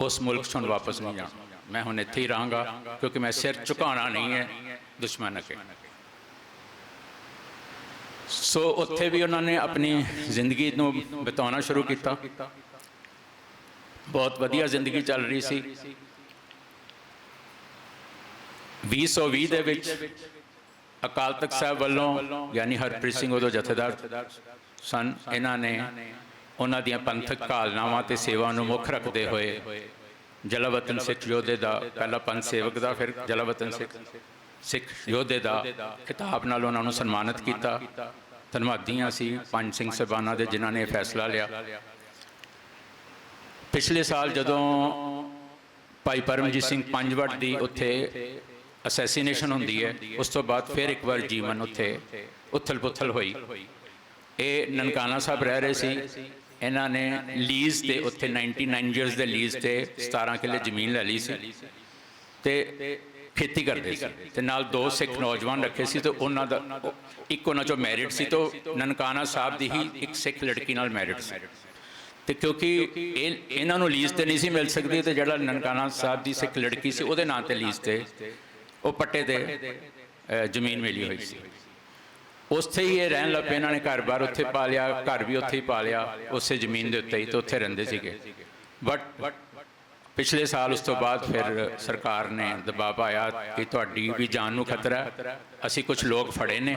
ਉਸ ਮੁਲਕ ਤੋਂ ਵਾਪਸ ਨਹੀਂ ਜਾਣਾ। ਮੈਂ ਹੁਣ ਇੱਥੇ ਹੀ ਰਹਾਂਗਾ, ਕਿਉਂਕਿ ਮੈਂ ਸਿਰ ਝੁਕਾਉਣਾ ਨਹੀਂ ਹੈ, ਦੁਸ਼ਮਣ ਅੱਗੇ। ਸੋ ਉੱਥੇ ਵੀ ਉਹਨਾਂ ਨੇ ਆਪਣੀ ਜ਼ਿੰਦਗੀ ਨੂੰ ਬਿਤਾਉਣਾ ਸ਼ੁਰੂ ਕੀਤਾ। ਬਹੁਤ ਵਧੀਆ ਜ਼ਿੰਦਗੀ ਚੱਲ ਰਹੀ ਸੀ। 2020 ਦੇ ਵਿੱਚ ਅਕਾਲ ਤਖਤ ਸਾਹਿਬ ਵੱਲੋਂ ਯਾਨੀ ਹਰਪ੍ਰੀਤ ਸਿੰਘ ਉਦੋਂ ਜਥੇਦਾਰ ਸਨ। ਇਹਨਾਂ ਨੇ ਉਹਨਾਂ ਦੀਆਂ ਪੰਥਕ ਕਾਲਨਾਵਾਂ ਤੇ ਸੇਵਾ ਨੂੰ ਮੁੱਖ ਰੱਖਦੇ ਹੋਏ ਜਲਾਵਤਨ ਸਿੱਖ ਯੋਧੇ ਦਾ ਪਹਿਲਾ ਪੰਥ ਸੇਵਕ ਦਾ ਫਿਰ ਜਲਾਵਤਨ ਸਿੱਖ ਸਿੱਖ ਯੋਧੇ ਦਾ ਖਿਤਾਬ ਨਾਲ ਉਹਨਾਂ ਨੂੰ ਸਨਮਾਨਿਤ ਕੀਤਾ। ਧੰਨਵਾਦੀ ਹਾਂ ਅਸੀਂ ਪੰਜ ਸਿੰਘ ਸਬਾਨਾ ਦੇ ਜਿਨ੍ਹਾਂ ਨੇ ਫੈਸਲਾ ਲਿਆ। ਪਿਛਲੇ ਸਾਲ ਜਦੋਂ ਭਾਈ ਪਰਮਜੀਤ ਸਿੰਘ ਪੰਜਵੜ ਦੀ ਉੱਥੇ ਅਸੈਸੀਨੇਸ਼ਨ ਹੁੰਦੀ ਹੈ, ਉਸ ਤੋਂ ਬਾਅਦ ਫਿਰ ਇੱਕ ਵਾਰ ਜੀਵਨ ਉੱਥੇ ਉਥਲ-ਪੁਥਲ ਹੋਈ। ਇਹ ਨਨਕਾਣਾ ਸਾਹਿਬ ਰਹਿ ਰਹੇ ਸੀ। ਇਹਨਾਂ ਨੇ ਲੀਜ਼ ਤੇ ਉੱਥੇ 99 ਇਅਰਸ ਦੇ ਲੀਜ਼ ਤੇ 17 ਕਿੱਲੇ ਜ਼ਮੀਨ ਲੈ ਲਈ ਸੀ ਤੇ ਖੇਤੀ ਕਰਦੇ ਸੀ। ਤੇ ਨਾਲ ਦੋ ਸਿੱਖ ਨੌਜਵਾਨ ਰੱਖੇ ਸੀ ਤੇ ਉਹਨਾਂ ਦਾ ਇੱਕ ਉਹਨਾਂ ਚੋਂ ਮੈਰਿਟ ਸੀ ਤੇ ਨਨਕਾਣਾ ਸਾਹਿਬ ਦੀ ਹੀ ਇੱਕ ਸਿੱਖ ਲੜਕੀ ਨਾਲ ਮੈਰਿਟ ਸੀ। ਤੇ ਕਿਉਂਕਿ ਇਹ ਇਹਨਾਂ ਨੂੰ ਲੀਜ਼ ਤੇ ਨਹੀਂ ਸੀ ਮਿਲ ਸਕਦੀ ਤੇ ਜਿਹੜਾ ਨਨਕਾਣਾ ਸਾਹਿਬ ਦੀ ਸਿੱਖ ਲੜਕੀ ਸੀ, ਉਹਦੇ ਨਾਂ ਤੇ ਲੀਜ਼ ਤੇ ਉਹ ਪੱਟੇ ਤੇ ਜ਼ਮੀਨ ਮਿਲੀ ਹੋਈ ਸੀ। ਉੱਥੇ ਹੀ ਇਹ ਰਹਿਣ ਲੱਗ ਪਏ, ਇਹਨਾਂ ਨੇ ਘਰ-ਬਾਰ ਉੱਥੇ ਪਾ ਲਿਆ, ਘਰ ਵੀ ਉੱਥੇ ਹੀ ਪਾ ਲਿਆ, ਉਸੇ ਜ਼ਮੀਨ ਦੇ ਉੱਤੇ ਹੀ ਤੇ ਉੱਥੇ ਰਹਿੰਦੇ ਸੀਗੇ। ਬਟ ਪਿਛਲੇ ਸਾਲ ਉਸ ਤੋਂ ਬਾਅਦ ਫਿਰ ਸਰਕਾਰ ਨੇ ਦਬਾਅ ਪਾਇਆ ਕਿ ਤੁਹਾਡੀ ਵੀ ਜਾਨ ਨੂੰ ਖਤਰਾ ਅਸੀਂ ਕੁਝ ਲੋਕ ਫੜੇ ਨੇ,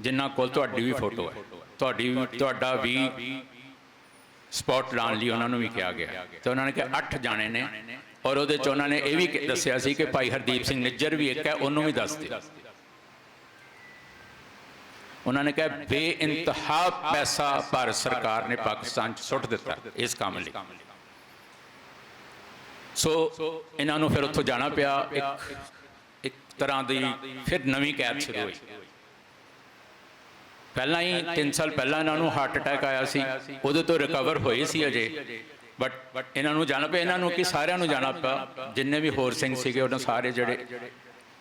ਜਿਨ੍ਹਾਂ ਕੋਲ ਤੁਹਾਡੀ ਵੀ ਫੋਟੋ ਹੈ। ਤੁਹਾਡੀ ਤੁਹਾਡਾ ਵੀ ਸਪੌਟ ਲਾਉਣ ਲਈ ਉਹਨਾਂ ਨੂੰ ਵੀ ਕਿਹਾ ਗਿਆ। ਤੇ ਉਹਨਾਂ ਨੇ ਕਿਹਾ 8 ਜਾਣੇ ਨੇ। ਔਰ ਉਹਦੇ ਚ ਉਹਨਾਂ ਨੇ ਇਹ ਵੀ ਦੱਸਿਆ ਸੀ ਕਿ ਭਾਈ ਹਰਦੀਪ ਸਿੰਘ ਨਿੱਜਰ ਵੀ ਇੱਕ ਹੈ, ਉਹਨੂੰ ਵੀ ਦੱਸ ਦਿਓ। ਉਹਨਾਂ ਨੇ ਕਿਹਾ, ਬੇਇੰਤਹਾ ਪੈਸਾ ਭਾਰਤ ਸਰਕਾਰ ਨੇ ਪਾਕਿਸਤਾਨ ਚ ਸੁੱਟ ਦਿੱਤਾ ਇਸ ਕੰਮ ਲਈ। ਸੋ ਇਹਨਾਂ ਨੂੰ ਫਿਰ ਉੱਥੋਂ ਜਾਣਾ ਪਿਆ। ਇੱਕ ਇੱਕ ਤਰ੍ਹਾਂ ਦੀ ਫਿਰ ਨਵੀਂ ਕੈਦ ਸ਼ੁਰੂ ਹੋਈ। ਪਹਿਲਾਂ ਹੀ 3 ਸਾਲ ਪਹਿਲਾਂ ਇਹਨਾਂ ਨੂੰ ਹਾਰਟ ਅਟੈਕ ਆਇਆ ਸੀ। ਉਹਦੇ ਤੋਂ ਰਿਕਵਰ ਹੋਏ ਸੀ ਅਜੇ। ਬਟ ਇਹਨਾਂ ਨੂੰ ਜਾਣਾ ਪਿਆ ਇਹਨਾਂ ਨੂੰ ਕਿ ਸਾਰਿਆਂ ਨੂੰ ਜਾਣਾ ਪਿਆ। ਜਿੰਨੇ ਵੀ ਹੋਰ ਸਿੰਘ ਸੀਗੇ ਉਹਨਾਂ ਸਾਰੇ ਜਿਹੜੇ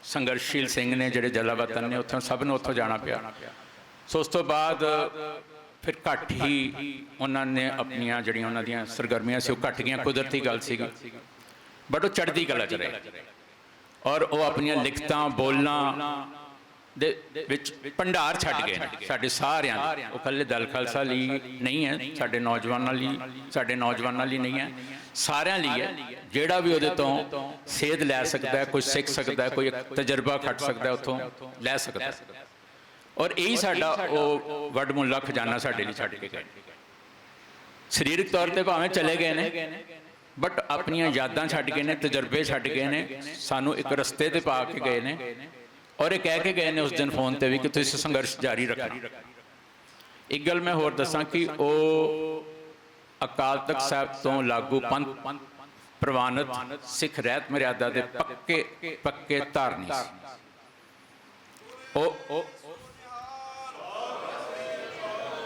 ਸੰਘਰਸ਼ੀਲ ਸਿੰਘ ਨੇ ਜਿਹੜੇ ਜਲਾਵਤਨ ਨੇ ਉੱਥੋਂ ਸਭ ਨੂੰ ਉੱਥੋਂ ਜਾਣਾ ਪਿਆ। ਸੋ ਉਸ ਤੋਂ ਬਾਅਦ ਫਿਰ ਘੱਟ ਹੀ ਉਹਨਾਂ ਨੇ ਆਪਣੀਆਂ ਜਿਹੜੀਆਂ ਉਹਨਾਂ ਦੀਆਂ ਸਰਗਰਮੀਆਂ ਸੀ ਉਹ ਘੱਟ ਗਈਆਂ। ਕੁਦਰਤੀ ਗੱਲ ਸੀਗੀ। ਬਟ ਉਹ ਚੜ੍ਹਦੀ ਕਲਾ ਚ ਰਹੇ। ਔਰ ਉਹ ਆਪਣੀਆਂ ਲਿਖਤਾਂ ਬੋਲਣਾ ਦੇ ਵਿੱਚ ਭੰਡਾਰ ਛੱਡ ਗਏ ਨੇ ਸਾਡੇ ਸਾਰਿਆਂ ਦੇ। ਉਹ ਕੱਲੇ ਦਲ ਖਾਲਸਾ ਲਈ ਨਹੀਂ ਹੈ ਸਾਡੇ ਨੌਜਵਾਨਾਂ ਲਈ ਸਾਡੇ ਨੌਜਵਾਨਾਂ ਲਈ ਨਹੀਂ ਹੈ। ਸਾਰਿਆਂ ਲਈ ਹੈ। ਜਿਹੜਾ ਵੀ ਉਹਦੇ ਤੋਂ ਸੇਧ ਲੈ ਸਕਦਾ ਹੈ ਕੋਈ ਸਿੱਖ ਸਕਦਾ ਹੈ ਕੋਈ ਤਜਰਬਾ ਖੱਟ ਸਕਦਾ ਹੈ ਉੱਥੋਂ ਲੈ ਸਕਦਾ ਹੈ। ਔਰ ਇਹੀ ਸਾਡਾ ਉਹ ਵੱਡਮੁੱਲਾ ਖਜ਼ਾਨਾ ਸਾਡੇ ਲਈ ਛੱਡ ਕੇ ਗਏ। ਸਰੀਰਕ ਤੌਰ ਤੇ ਭਾਵੇਂ ਚਲੇ ਗਏ ਨੇ ਬਟ ਆਪਣੀਆਂ ਯਾਦਾਂ ਛੱਡ ਗਏ ਨੇ ਤਜਰਬੇ ਛੱਡ ਗਏ ਨੇ। ਸਾਨੂੰ ਇੱਕ ਰਸਤੇ ਤੇ ਪਾ ਕੇ ਗਏ ਨੇ। ਔਰ ਇਹ ਕਹਿ ਕੇ ਗਏ ਨੇ ਉਸ ਦਿਨ ਫੋਨ ਤੇ ਵੀ ਕਿ ਤੁਸੀਂ ਸੰਘਰਸ਼ ਜਾਰੀ ਰੱਖਣਾ। ਇੱਕ ਗੱਲ ਮੈਂ ਹੋਰ ਦੱਸਾਂ ਕਿ ਉਹ ਅਕਾਲ ਤਖਤ ਸਾਹਿਬ ਤੋਂ ਲਾਗੂ ਪੰਥ ਪ੍ਰਵਾਨਿਤ ਸਿੱਖ ਰਹਿਤ ਮਰਿਆਦਾ ਦੇ ਪੱਕੇ ਪੱਕੇ ਧਾਰਨੀ ਸੀ। ਉਹ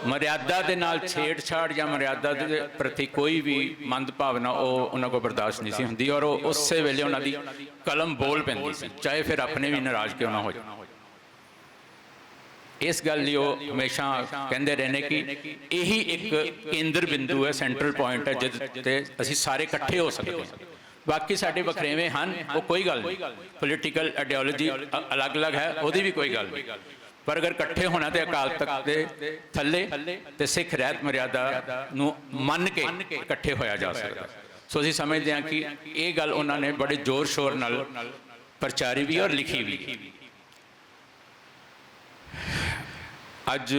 ਮਰਿਆਦਾ ਦੇ ਨਾਲ ਛੇੜਛਾੜ ਜਾਂ ਮਰਿਆਦਾ ਦੇ ਪ੍ਰਤੀ ਕੋਈ ਵੀ ਮੰਦ ਭਾਵਨਾ ਉਹ ਉਹਨਾਂ ਕੋਲ ਬਰਦਾਸ਼ਤ ਨਹੀਂ ਸੀ ਹੁੰਦੀ ਔਰ ਉਹ ਉਸੇ ਵੇਲੇ ਉਹਨਾਂ ਦੀ ਕਲਮ ਬੋਲ ਪੈਂਦੀ ਸੀ, ਚਾਹੇ ਫਿਰ ਆਪਣੇ ਵੀ ਨਾਰਾਜ਼ ਕਿਉਂ ਨਾ ਹੋ ਜਾਣ ਇਸ ਗੱਲ ਲਈ ਉਹ ਹਮੇਸ਼ਾ ਕਹਿੰਦੇ ਰਹੇ ਨੇ ਕਿ ਇਹੀ ਇੱਕ ਕੇਂਦਰ ਬਿੰਦੂ ਹੈ ਸੈਂਟਰਲ ਪੁਆਇੰਟ ਹੈ ਜਿੱਦ ਤੇ ਅਸੀਂ ਸਾਰੇ ਇਕੱਠੇ ਹੋ ਸਕਦੇ ਹਾਂ। ਬਾਕੀ ਸਾਡੇ ਵਖਰੇਵੇਂ ਹਨ, ਉਹ ਕੋਈ ਗੱਲ ਨਹੀਂ। ਪੋਲੀਟੀਕਲ ਆਈਡੀਓਲੋਜੀ ਅਲੱਗ-ਅਲੱਗ ਹੈ, ਉਹਦੀ ਵੀ ਕੋਈ ਗੱਲ ਨਹੀਂ। ਪਰ ਅਗਰ ਇਕੱਠੇ ਹੋਣਾ ਤੇ ਅਕਾਲ ਤਖਤ ਦੇ ਥੱਲੇ ਤੇ ਸਿੱਖ ਰਹਿਤ ਮਰਿਆਦਾ ਨੂੰ ਮੰਨ ਕੇ ਇਕੱਠੇ ਹੋਇਆ ਜਾ ਸਕਦਾ। ਸੋ ਅਸੀਂ ਸਮਝਦੇ ਹਾਂ ਕਿ ਇਹ ਗੱਲ ਉਹਨਾਂ ਨੇ ਬੜੇ ਜ਼ੋਰ ਸ਼ੋਰ ਨਾਲ ਪ੍ਰਚਾਰੀ ਵੀ ਔਰ ਲਿਖੀ ਵੀ। ਅੱਜ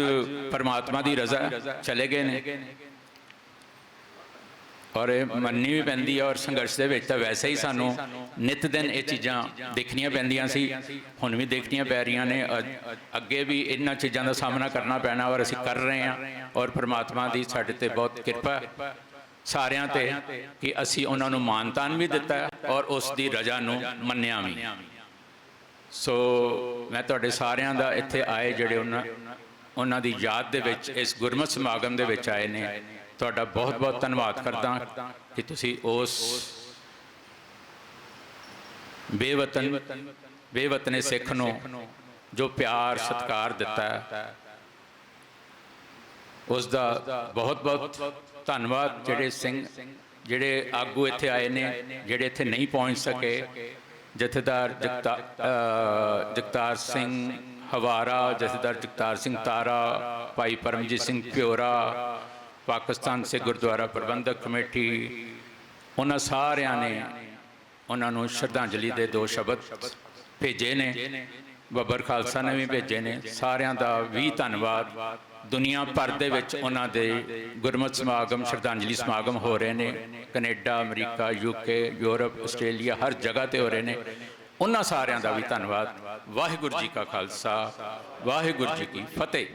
ਪਰਮਾਤਮਾ ਦੀ ਰਜ਼ਾ ਚਲੇ ਗਏ ਨੇ। ਔਰ ਇਹ ਮੰਨਣੀ ਵੀ ਪੈਂਦੀ ਹੈ ਔਰ ਸੰਘਰਸ਼ ਦੇ ਵਿੱਚ ਤਾਂ ਵੈਸੇ ਹੀ ਸਾਨੂੰ ਨਿਤ ਦਿਨ ਇਹ ਚੀਜ਼ਾਂ ਦੇਖਣੀਆਂ ਪੈਂਦੀਆਂ ਸੀ। ਹੁਣ ਵੀ ਦੇਖਣੀਆਂ ਪੈ ਰਹੀਆਂ ਨੇ। ਅੱਗੇ ਵੀ ਇਹਨਾਂ ਚੀਜ਼ਾਂ ਦਾ ਸਾਹਮਣਾ ਕਰਨਾ ਪੈਣਾ ਔਰ ਅਸੀਂ ਕਰ ਰਹੇ ਹਾਂ। ਔਰ ਪ੍ਰਮਾਤਮਾ ਦੀ ਸਾਡੇ ਤੇ ਬਹੁਤ ਕਿਰਪਾ। ਸਾਰਿਆਂ ਤੇ ਕਿ ਅਸੀਂ ਉਹਨਾਂ ਨੂੰ ਮਾਨਤਾਨ ਵੀ ਦਿੱਤਾ ਔਰ ਉਸ ਦੀ ਰਜ਼ਾ ਨੂੰ ਮੰਨਿਆ ਵੀ। ਸੋ ਮੈਂ ਤੁਹਾਡੇ ਸਾਰਿਆਂ ਦਾ ਇੱਥੇ ਆਏ ਜਿਹੜੇ ਉਹਨਾਂ ਉਹਨਾਂ ਦੀ ਯਾਦ ਦੇ ਵਿੱਚ, ਇਸ ਗੁਰਮਤਿ ਸਮਾਗਮ ਦੇ ਵਿੱਚ ਆਏ ਨੇ। ਤੁਹਾਡਾ ਬਹੁਤ ਬਹੁਤ ਧੰਨਵਾਦ ਕਰਦਾ ਕਿ ਤੁਸੀਂ ਉਸ ਬੇਵਤਨ, ਬੇਵਤਨੇ ਸਿੱਖ ਨੂੰ ਜੋ ਪਿਆਰ, ਸਤਿਕਾਰ ਦਿੱਤਾ ਹੈ ਉਸ ਦਾ ਬਹੁਤ ਬਹੁਤ ਧੰਨਵਾਦ ਜਿਹੜੇ ਸਿੰਘ, ਜਿਹੜੇ ਆਗੂ ਇੱਥੇ ਆਏ ਨੇ, ਜਿਹੜੇ ਇੱਥੇ ਨਹੀਂ ਪਹੁੰਚ ਸਕੇ। ਜਥੇਦਾਰ ਜਗਤਾ ਜਗਤਾਰ ਸਿੰਘ ਹਵਾਰਾ, ਜਥੇਦਾਰ ਜਗਤਾਰ ਸਿੰਘ ਤਾਰਾ, ਭਾਈ ਪਰਮਜੀਤ ਸਿੰਘ ਪਿਓਰਾ ਪਾਕਿਸਤਾਨ ਸੇ ਗੁਰਦੁਆਰਾ ਪ੍ਰਬੰਧਕ ਕਮੇਟੀ, ਉਹਨਾਂ ਸਾਰਿਆਂ ਨੇ ਉਹਨਾਂ ਨੂੰ ਸ਼ਰਧਾਂਜਲੀ ਦੇ ਦੋ ਸ਼ਬਦ ਭੇਜੇ ਨੇ। ਬੱਬਰ ਖਾਲਸਾ ਨੇ ਵੀ ਭੇਜੇ ਨੇ। ਸਾਰਿਆਂ ਦਾ ਵੀ ਧੰਨਵਾਦ। ਦੁਨੀਆ ਭਰ ਦੇ ਵਿੱਚ ਉਹਨਾਂ ਦੇ ਗੁਰਮਤਿ ਸਮਾਗਮ, ਸ਼ਰਧਾਂਜਲੀ ਸਮਾਗਮ ਹੋ ਰਹੇ ਨੇ। Canada, America UK Europe, Australia, ਹਰ ਜਗ੍ਹਾ ਤੇ ਹੋ ਰਹੇ ਨੇ। ਉਹਨਾਂ ਸਾਰਿਆਂ ਦਾ ਵੀ ਧੰਨਵਾਦ। ਵਾਹਿਗੁਰੂ ਜੀ ਕਾ ਖਾਲਸਾ, ਵਾਹਿਗੁਰੂ ਜੀ ਕੀ ਫਤਿਹ।